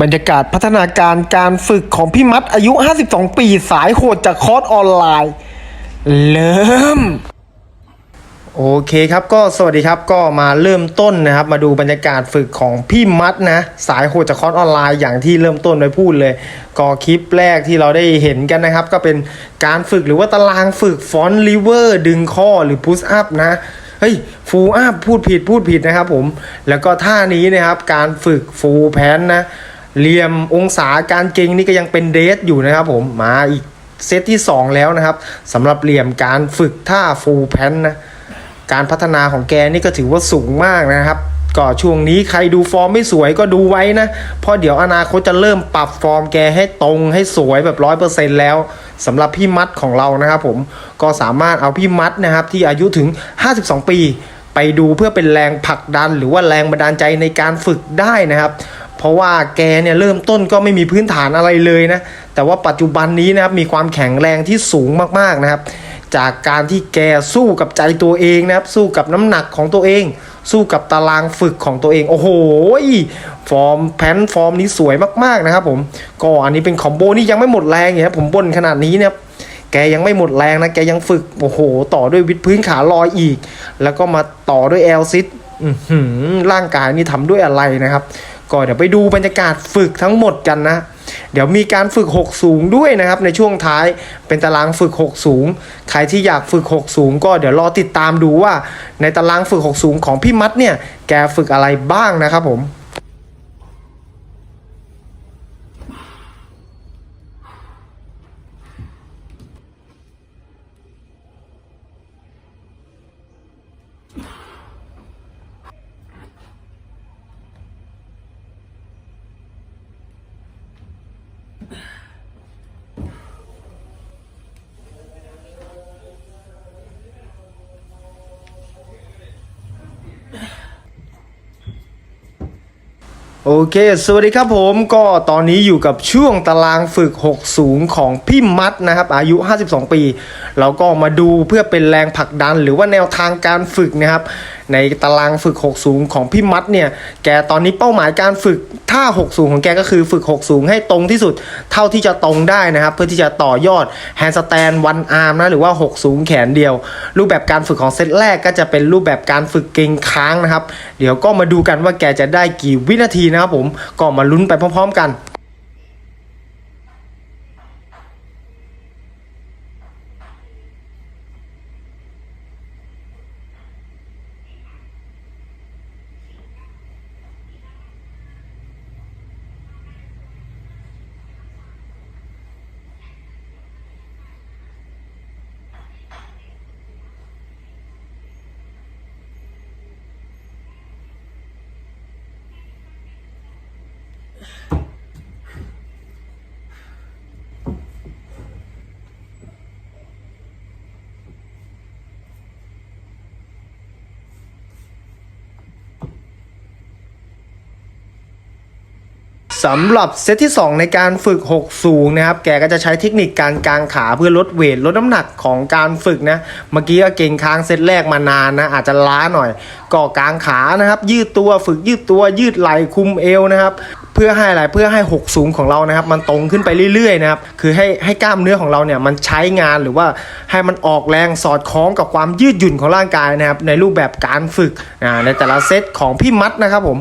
บรรยากาศพัฒนาการการฝึกของพี่มัดอายุ 52 ปีสายโหดจากคอร์สออนไลน์ เริ่ม โอเคครับก็สวัสดีครับก็มาเริ่มต้นนะครับ มาดูบรรยากาศฝึกของพี่มัดนะ สายโหดจากคอร์สออนไลน์อย่างที่เริ่มต้นไว้พูดเลย ก็คลิปแรกที่เราได้เห็นกันนะครับ ก็เป็นการฝึกหรือว่าตารางฝึกฟอนต์ลิเวอร์ดึงข้อหรือพุชอัพนะเฮ้ยฟูอัพพูดผิดพูดผิดนะครับผมแล้วก็ท่านี้นะครับการฝึกฟูแพนนะ เหลี่ยมองศาการเก่งนี่ก็ยังเป็นเดทอยู่นะครับผมมาอีกเซตที่ 2 แล้วนะครับสำหรับเหลี่ยมการฝึกท่าฟูลแพนนะการพัฒนาของแกนี่ก็ถือว่าสูงมากนะครับก็ช่วงนี้ใครดูฟอร์มไม่สวยก็ดูไว้นะ เพราะเดี๋ยวอนาคตจะเริ่มปรับฟอร์มแกให้ตรงให้สวยแบบร้อยเปอร์เซ็นต์แล้วสำหรับพี่มัดของเรานะครับผมก็สามารถเอาพี่มัดนะครับที่อายุถึง 52 ปี ไปดูเพื่อเป็นแรงผลักดันหรือว่าแรงบันดาลใจในการฝึกได้นะครับ ราะว่าแกเนี่ยเริ่มต้นก็ไม่มีพื้นฐานอะไรเลยนะ แต่ว่าปัจจุบันนี้นะครับมีความแข็งแรงที่สูงมากๆนะครับ จากการที่แกสู้กับใจตัวเองนะครับ สู้กับน้ำหนักของตัวเอง สู้กับตารางฝึกของตัวเอง โอ้โห ฟอร์มแพนฟอร์มนี้สวยมากๆนะครับผม ก็อันนี้เป็นคอมโบนี่ยังไม่หมดแรงเนี่ยครับผมบนขนาดนี้เนี่ยแกยังไม่หมดแรงนะ แกยังฝึก โอ้โห ต่อด้วยวิดพื้นขาลอยอีก แล้วก็มาต่อด้วยแอลซิตร่างกายนี่ทำด้วยอะไรนะครับ ก็เดี๋ยวไปดูบรรยากาศฝึกทั้งหมดกันนะ เดี๋ยวมีการฝึก 6 สูงด้วยนะครับ ในช่วงท้ายเป็นตารางฝึก 6 สูง ใครที่อยากฝึก 6 สูง ก็เดี๋ยวรอติดตามดูว่า ในตารางฝึก 6 สูงของพี่มัดเนี่ยแกฝึกอะไรบ้างนะครับผม โอเค สวัสดีครับผมก็ตอนนี้อยู่กับช่วงตารางฝึก 6 สูงของพี่มัดนะครับ อายุ 52 ปี เราก็มาดูเพื่อเป็นแรงผลักดันหรือว่าแนวทางการฝึกนะครับ ในตารางฝึก 6 สูงของพี่มัดเนี่ย แกตอนนี้เป้าหมายการฝึกท่า 6 สูงของแกก็คือฝึก 6 สูงให้ตรงที่สุด เท่าที่จะตรงได้นะครับ เพื่อที่จะต่อยอดแฮนด์สแตนวันอาร์มนะ หรือว่า 6 สูงแขนเดียว รูปแบบการฝึกของเซตแรกก็จะเป็นรูปแบบการฝึกเกรงค้างนะครับ เดี๋ยวก็มาดูกันว่าแกจะได้กี่วินาทีนะครับผมก็มาลุ้นไปพร้อม ๆ กัน สำหรับเซตที่ 2 ในการฝึก 6 สูงนะครับ แกก็จะใช้เทคนิคการกางขาเพื่อลดเวทลดน้ำหนักของการฝึกนะ เมื่อกี้ก็เก่งค้างเซตแรกมานานนะ อาจจะล้าหน่อย ก็กางขานะครับ ยืดตัวฝึกยืดตัวยืดไหล่คุมเอวนะครับเพื่อให้อะไรเพื่อให้6สูงของเรานะครับ มันตรงขึ้นไปเรื่อยๆนะครับคือให้ให้กล้ามเนื้อของเราเนี่ยมันใช้งานหรือว่าให้มันออกแรงสอดคล้องกับความยืดหยุ่นของร่างกายนะครับ ในรูปแบบการฝึกในแต่ละเซตของพี่มัดนะครับผม